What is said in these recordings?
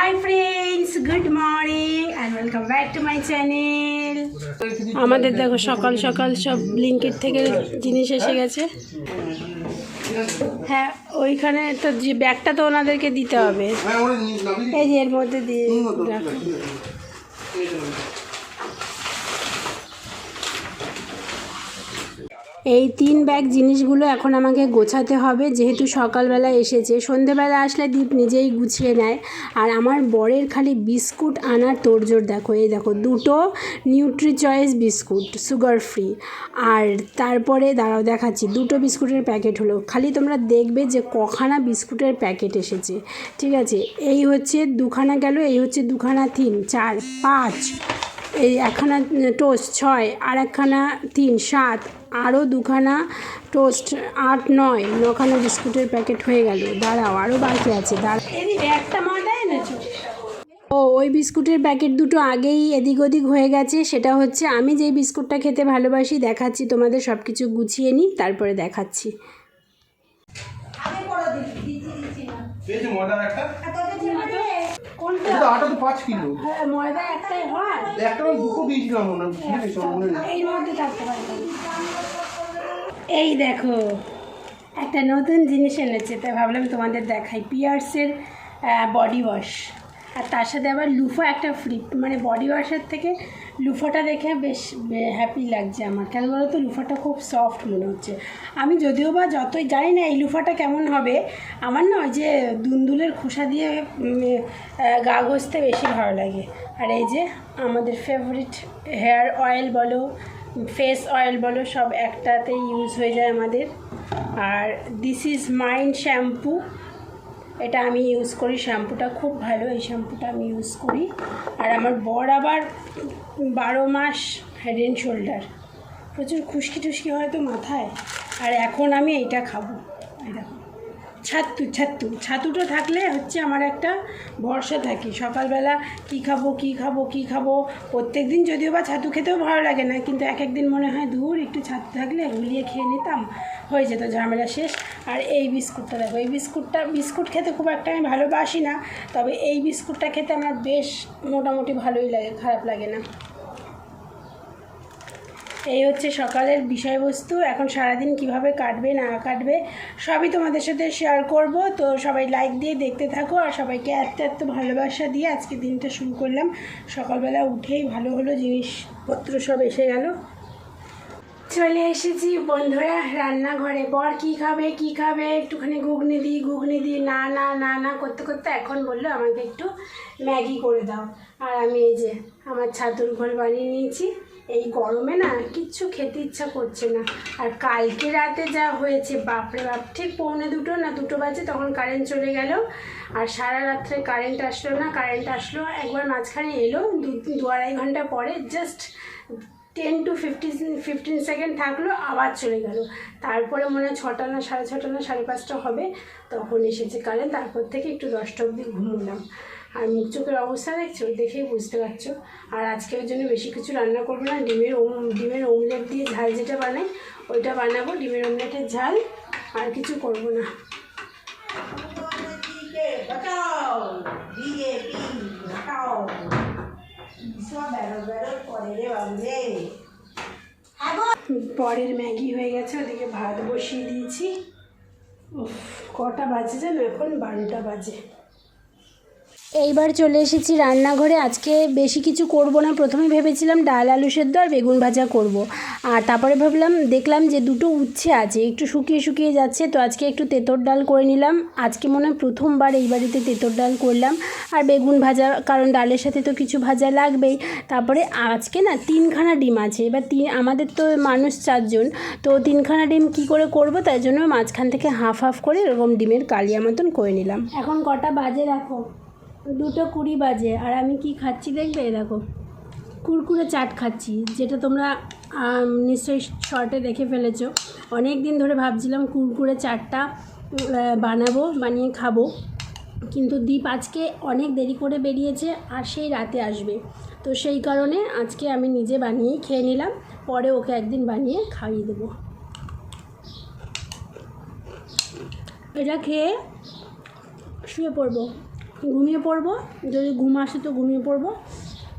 Hi friends good morning and welcome back to my channel আমাদের দেখো সকাল সকাল সব ব্লিঙ্কেট থেকে জিনিস এসে গেছে। হ্যাঁ ওইখানে তো যে ব্যাগটা তো ওনাদেরকে দিতে হবে। এই যে এর মধ্যে দিয়ে এই তিন ব্যাগ জিনিসগুলো এখন আমাকে গোছাতে হবে। যেহেতু সকালবেলা এসেছে, সন্ধেবেলা আসলে দীপ নিজেই গুছিয়ে নেয়। আর আমার বরের খালি বিস্কুট আনার তোড়জোড়, দেখো, এই দেখো, দুটো Nutri Choice biscuit sugar free আর তারপরে, দাঁড়াও, দেখাচ্ছি, দুটো বিস্কুটের প্যাকেট হলো। খালি তোমরা দেখবে যে কখানা বিস্কুটের প্যাকেট এসেছে। ঠিক আছে, এই হচ্ছে দুখানা গেল, এই হচ্ছে দুখানা তিন, চার, পাঁচ। এই একখানা টোস্ট ছয় আর একখানা তিন সাত আরও দুখানা টোস্ট আট নয় নখানা বিস্কুটের প্যাকেট হয়ে গেল। দাঁড়াও আরও বাকি আছে একটা এনেছো? ও ওই বিস্কুটের প্যাকেট দুটো আগেই এদিক ওদিক হয়ে গেছে। সেটা হচ্ছে আমি যেই বিস্কুটটা খেতে ভালোবাসি দেখাচ্ছি তোমাদের সব কিছু গুছিয়ে নিই তারপরে দেখাচ্ছি। আটা তো পাঁচ কিলো। হ্যাঁ, ময়দা একটাই একটা দুটো দিয়েছিলাম মনে ভুলে গেছি, আমার নেই এই মধ্যে থাকতে পারে এই দেখো একটা নতুন জিনিস এনেছে তাই ভাবলাম তোমাদের দেখাই। পিয়ার্সের বডি ওয়াশ আর তার সাথে আবার লুফা একটা ফ্রি মানে বডি ওয়াশের থেকে লুফাটা দেখে বেশ হ্যাপি লাগছে আমার। কেন বলো তো লুফাটা খুব সফট মনে হচ্ছে। আমি যদিও বা যতই জানি না এই লুফাটা কেমন হবে, আমার না ওই যে দুন্দুলের খোসা দিয়ে গা ঘষতে বেশি ভালো লাগে। আর এই যে আমাদের ফেভারিট হেয়ার অয়েল বলো ফেস অয়েল বলো, সব একটাতেই ইউজ হয়ে যায় আমাদের। আর দিস ইজ মাইন্ড শ্যাম্পু এটা আমি ইউজ করি, শ্যাম্পুটা খুব ভালো, এই শ্যাম্পুটা আমি ইউজ করি। আর আমার বর আবার বারো মাস হেড অ্যান্ড শোল্ডার প্রচুর খুশকি টুসকি হয় তো মাথায়। আর এখন আমি এইটা খাব। এই দেখো। ছাতু ছাতু। ছাতুটা থাকলে হচ্ছে আমার একটা ভরসা থাকে। সকালবেলা কি খাব কি খাব কি খাব? প্রত্যেক দিন যদিও বা ছাতু খেতেও ভালো লাগে না, কিন্তু এক একদিন মনে হয় দূর একটু ছাতু থাকলে গুলিয়ে খেয়ে নিতাম, হয়ে যেত। ঝামেলা শেষ। আর এই বিস্কুটটা দেখো, এই বিস্কুটটা, বিস্কুট খেতে খুব একটা আমি ভালোবাসি না, তবে এই বিস্কুটটা খেতে আমার বেশ মোটামুটি ভালোই লাগে, খারাপ লাগে না। এই হচ্ছে সকালের বিষয়বস্তু, এখন সারাদিন কীভাবে কাটবে, না কাটবে, সবই তোমাদের সাথে শেয়ার করব, তো সবাই লাইক দিয়ে দেখতে থাকো, আর সবাইকে এত এত ভালোবাসা দিয়ে আজকে দিনটা শুরু করলাম। সকালবেলা উঠেই ভালো হলো, জিনিসপত্র সব এসে গেল। চলে এসেছি বন্ধুরা, রান্নাঘরে। বর কি খাবে কি খাবে? একটুখানি ঘুগনি দিই ঘুগনি দিই। না না না না, করতে করতে এখন বলল আমাকে একটু ম্যাগি করে দাও। আর আমি এই যে আমার ছাতুর ঘর বানিয়ে নিয়েছি। এই গরমে না কিচ্ছু খেতে ইচ্ছা করছে না। আর কালকে রাতে যা হয়েছে, বাপরে বাপ, ঠিক পৌনে দুটো না দুটো বাজে তখন কারেন্ট চলে গেল। আর সারা রাত্রে কারেন্ট আসলো না কারেন্ট আসলো, একবার মাঝখানে এলো, দু দু আড়াই ঘণ্টা পরে just ten to fifteen fifteen second থাকল, আবার চলে গেল। তারপরে মনে হয় ছটা না, সাড়ে ছটা না, সাড়ে পাঁচটা হবে, তখন এসেছে কারেন্ট তারপর থেকে একটু দশটা অবধি ঘুমলাম। আর মুখ চোখের অবস্থা দেখছ? দেখেই বুঝতে পারছ। আর আজকে ওই জন্য বেশি কিছু রান্না করব না, ডিমের ওম, ডিমের ওমলেট দিয়ে ঝাল যেটা বানাই, ওইটা বানাবো, ডিমের ওমলেটের ঝাল, আর কিছু করব না। দিয়ে পরের ম্যাগি হয়ে গেছে ওদিকে ভাত বসিয়ে দিয়েছি। কটা বাজে যেন এখন বারোটা বাজে। এইবার চলে এসেছি রান্নাঘরে। আজকে বেশি কিছু করব না। প্রথমে ভেবেছিলাম ডাল, আলু সেদ্ধ আর বেগুন ভাজা করব। আর তারপরে ভাবলাম, দেখলাম যে দুটো উচ্ছে আছে, একটু শুকিয়ে শুকিয়ে যাচ্ছে, তো আজকে একটু তেঁতর ডাল করে নিলাম। আজকে মনে হয় প্রথমবার এই বাড়িতে তেঁতর ডাল করলাম। আর বেগুন ভাজা, কারণ ডালের সাথে তো কিছু ভাজা লাগবেই। তারপরে আজকে না তিনখানা ডিম আছে। এবার তিন, আমাদের তো মানুষ চারজন, তো তিনখানা ডিম কি করে করব? তাই জন্য মাঝখান থেকে হাফ হাফ করে এরকম ডিমের কালিয়া মতন করে নিলাম। এখন কটা বাজে রাখো দুটো কুড়ি বাজে, আর আমি কি খাচ্ছি দেখবে? দেখো, কুরকুরে চাট খাচ্ছি, যেটা তোমরা নিশ্চয়ই শর্টে দেখে ফেলেছো। অনেক দিন ধরে ভাবছিলাম কুরকুরে চাটটা বানাবো, বানিয়ে খাব। কিন্তু দীপ আজকে অনেক দেরি করে বেরিয়েছে, আর সেই রাতে আসবে। তো সেই কারণে আজকে আমি নিজে বানিয়েই খেয়ে নিলাম, পরে ওকে একদিন বানিয়ে খাইয়ে দেবো। এটা খেয়ে শুয়ে পড়ব। ঘুমিয়ে পড়ব। যদি ঘুম আসে তো ঘুমিয়ে পড়ব।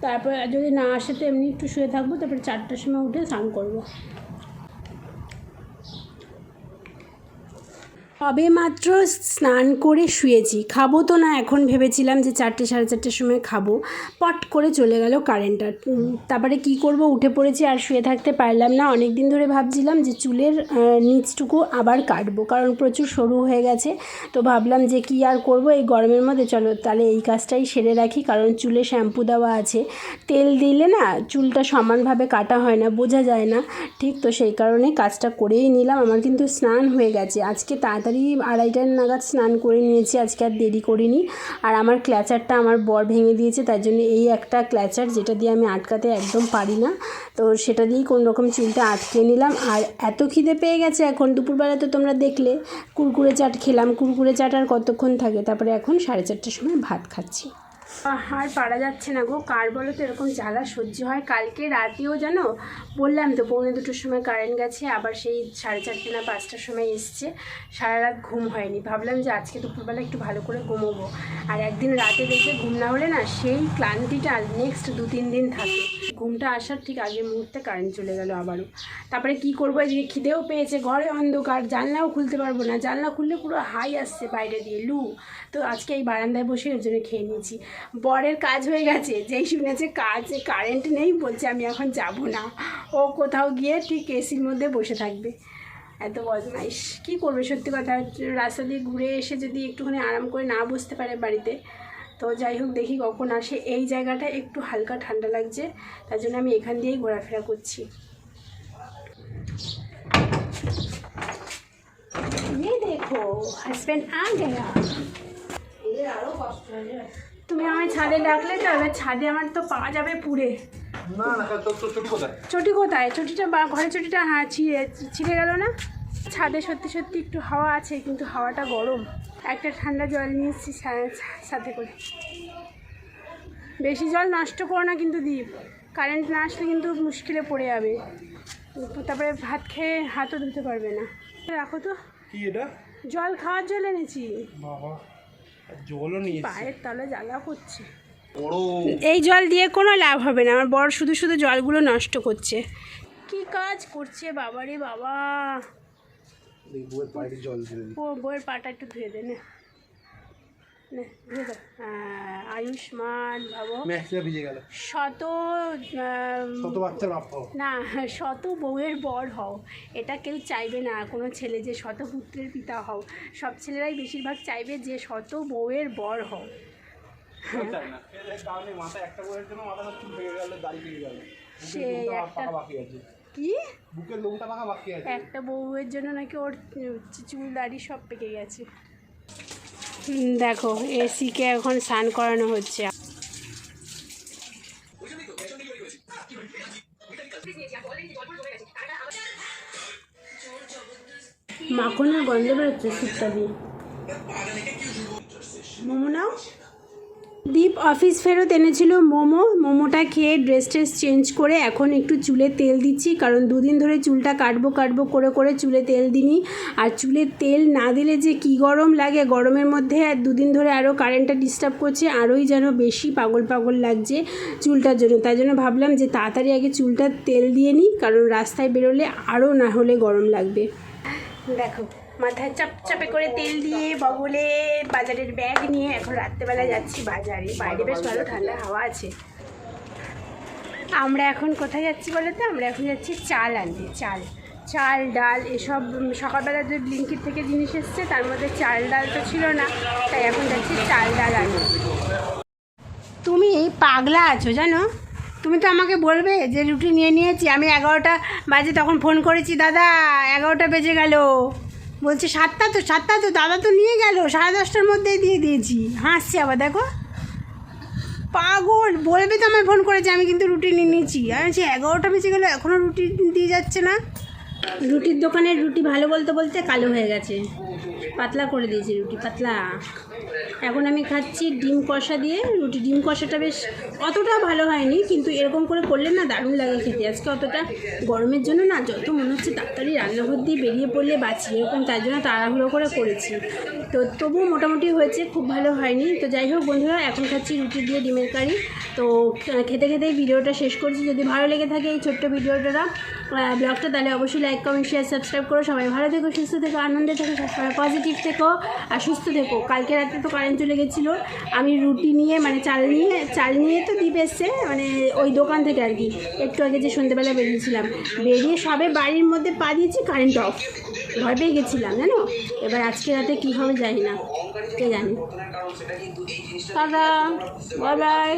তারপর যদি না আসে তো এমনি একটু শুয়ে থাকব। তারপরে চারটার সময় উঠে স্নান করব। সবে মাত্র স্নান করে শুয়েছি। খাব তো না, এখন ভেবেছিলাম যে চারটে, সাড়ে চারটের সময় খাব। পট করে চলে গেল কারেন্টটা। তারপরে কি করব? উঠে পড়েছি আর শুয়ে থাকতে পারলাম না। অনেক দিন ধরে ভাবছিলাম যে চুলের নিচটুকু আবার কাটবো। কারণ প্রচুর সরু হয়ে গেছে। তো ভাবলাম যে কি আর করব? এই গরমের মধ্যে চলো, তাহলে এই কাজটাই সেরে রাখি। কারণ চুলে শ্যাম্পু দেওয়া আছে। তেল দিলে না, চুলটা সমানভাবে কাটা হয় না, বোঝা যায় না। ঠিক তো সেই কারণে কাজটা করেই নিলাম। আমার কিন্তু স্নান হয়ে গেছে। আজকে তাড়াতাড়ি আড়াইটার নাগাদ স্নান করে নিয়েছি, আজকে আর দেরি করিনি। আর আমার ক্ল্যাচারটা আমার বর ভেঙে দিয়েছে তার জন্য এই একটা ক্ল্যাচার যেটা দিয়ে আমি আটকাতে একদম পারি না। তো সেটা দিয়েই কোন রকম চুলটা আটকে নিলাম। আর এত খিদে পেয়ে গেছে এখন, দুপুরবেলা তো তোমরা দেখলে, কুরকুরে চাট খেলাম। কুরকুরে চাট আর কতক্ষণ থাকে? তারপরে এখন সাড়ে চারটের সময় ভাত খাচ্ছি। আর পারা যাচ্ছে না গো। কার বলো তো এরকম জ্বালা সহ্য হয়? কালকে রাতেও জানো, বললাম তো, পৌনে দুটোর সময় কারেন্ট গেছে, আবার সেই সাড়ে চারটে না পাঁচটার সময় এসছে। সারা রাত ঘুম হয়নি। ভাবলাম যে আজকে দুপুরবেলা একটু ভালো করে ঘুমোবো। আর একদিন রাতে দেখে ঘুম না হলে না সেই ক্লান্তিটা নেক্সট দু তিন দিন থাকে। ঘুমটা আসার ঠিক আগের মুহূর্তে কারেন্ট চলে গেল আবারও। তারপরে কি করব? এদিকে খিদেও পেয়েছে, ঘরে অন্ধকার, জানলাও খুলতে পারব না। জানলা খুললে পুরো হাই আসছে বাইরে দিয়ে, লু। তো আজকে এই বারান্দায় বসে ওর জন্য খেয়ে নিয়েছি। বরের কাজ হয়ে গেছে যেই শুনেছে কাজ কারেন্ট নেই বলছে আমি এখন যাব না ও কোথাও গিয়ে ঠিক এসির মধ্যে বসে থাকবে এত বদমাইশ কী করবে সত্যি কথা রাস্তা দিয়ে ঘুরে এসে যদি একটুখানি আরাম করে না বসতে পারে বাড়িতে তো যাই হোক দেখি কখন আসে এই জায়গাটা একটু হালকা ঠান্ডা লাগছে তার জন্য আমি এখান দিয়েই ঘোরাফেরা করছি ये देखो हस्बैंड आ गया তুমি আমায় ছাদে ডাকলে তো এবার ছাদে আমার তো পাওয়া যাবে পুড়ে। না না চটি কোথায়? চটি কোথায়? চটিটা বা ঘরে চটিটা হ্যাঁ ছিঁড়ে ছিঁড়ে গেল না? ছাদে সত্যি সত্যি একটু হাওয়া আছে কিন্তু হাওয়াটা গরম। একটা ঠান্ডা জল নিয়ে এসেছি সাথে করে। বেশি জল নষ্ট করো না কিন্তু দ্বীপ কারেন্ট না আসলে কিন্তু মুশকিলে পড়ে যাবে। তারপরে ভাত খেয়ে হাতও ধুতে পারবে না। রাখো তো। কি এটা? জল খাওয়ার জল এনেছি। বাবা। জলও নিয়ে পায়ের তলে জ্বালা করছে। এই জল দিয়ে কোনো লাভ হবে না আমার বড় শুধু শুধু জলগুলো নষ্ট করছে। কি কাজ করছে বাবারে বাবা। বইয়ের পাটা একটু ধুয়ে দে নে। আয়ুষ্মান ভাবো ম্যাচটা ভিজে গেল। শত বাচ্চার বাপ না শত বউয়ের বর হও। এটা কেউ চাইবে না কোনো ছেলে যে শত পুত্রের পিতা হও। সব ছেলেরাই বেশিরভাগ চাইবে যে শত বউয়ের বর হও। সে একটা কি? বুকের লোমটা পাকা বাকি আছে। একটা বউয়ের জন্য নাকি ওর চুল দাড়ি সব পেকে গেছে। দেখো, এসিকে এখন স্নান করানো হচ্ছে। মাখনের গন্ধ বেরোচ্ছে শীতটা দিয়ে। মোমো নাও। দীপ অফিস ফেরত এনেছিল মোমো। মোমোটা খেয়ে ড্রেস ট্রেস চেঞ্জ করে এখন একটু চুলে তেল দিচ্ছি, কারণ দুদিন ধরে চুলটা কাটবো কাটবো, করে করে চুলে তেল দিনি আর চুলে তেল না দিলে যে কি গরম লাগে গরমের মধ্যে, আর দুদিন ধরে আরও কারেন্টটা ডিস্টার্ব করছে, আরোই যেন বেশি পাগল পাগল লাগছে চুলটার জন্য। তাই জন্য ভাবলাম যে তাড়াতাড়ি আগে চুলটা তেল দিয়ে নিই, কারণ রাস্তায় বেরোলে আরও না হলে গরম লাগবে। দেখো, মাথায় চাপচাপে করে তেল দিয়ে বগলে বাজারের ব্যাগ নিয়ে এখন রাত্রেবেলা যাচ্ছি বাজারে। বাইরে বেশ ভালো ঠান্ডা হাওয়া আছে। আমরা এখন কোথায় যাচ্ছি বলো তো? আমরা এখন যাচ্ছি চাল আনতে, চাল। চাল, ডাল, এসব সকালবেলা যে ব্লিঙ্কিট থেকে জিনিস এসছে, তার মধ্যে চাল, ডাল তো ছিল না, তাই এখন যাচ্ছি চাল, ডাল আনতে। তুমি পাগলা আছো, জানো? তুমি তো আমাকে বলবে যে রুটি নিয়ে নিয়েছি, আমি এগারোটা বাজে তখন ফোন করেছি, দাদা, এগারোটা বেজে গেল। বলছে, সাতটা তো সাতটা তো, দাদা তো নিয়ে গেল, সাড়ে দশটার মধ্যেই দিয়ে দিয়েছি। হাসছি আবার, দেখো। পাগল। বলবে তো আমায় ফোন করেছে, আমি কিন্তু রুটি নিয়ে নিয়েছি। আমি এগারোটা বেজে গেলো এখনও রুটি দিয়ে যাচ্ছে না? রুটির দোকানের রুটি ভালো বলতে বলতে কালো হয়ে গেছে। পাতলা করে দিয়েছি রুটি, পাতলা। এখন আমি খাচ্ছি ডিম কষা দিয়ে। রুটি ডিম কষাটা বেশ অতটা ভালো হয়নি, কিন্তু এরকম করে করলে না দারুণ লাগে খেতে। আজকে অতটা গরমের জন্য না যত মনে হচ্ছে তাড়াতাড়ি রান্নাঘর দিয়ে বেরিয়ে পড়লে বাঁচি, এরকম তার জন্য তাড়াহুড়ো করে করেছি। তো তবুও মোটামুটি হয়েছে, খুব ভালো হয়নি। তো যাই হোক বন্ধুরা, এখন খাচ্ছি রুটি দিয়ে ডিমের কারি। তো খেতে খেতে ভিডিওটা শেষ করছি। যদি ভালো লেগে থাকে এই ছোট্ট ভিডিওটা ব্লগটা তাহলে অবশ্যই লাইক কমেন্ট শেয়ার সাবস্ক্রাইব করো। সবাই ভালো থেকো, সুস্থ থেকো, আনন্দে থেকো সবসময় পজিটিভ থেকো আর সুস্থ থেকো। কালকে রাতে তো কারেন্ট চলে গেছিল। আমি রুটি নিয়ে মানে চাল নিয়ে চাল নিয়ে তো দ্বীপ এসছে মানে ওই দোকান থেকে আর কি। একটু আগে যে সন্ধ্যেবেলা বেরিয়েছিলাম। বেরিয়ে সবে বাড়ির মধ্যে পা দিয়েছি কারেন্ট অফ ভয় পেয়ে গেছিলাম, জানো? এবার আজকে রাতে কী হবে জানি না। কে জানি? দাদা বাই বাই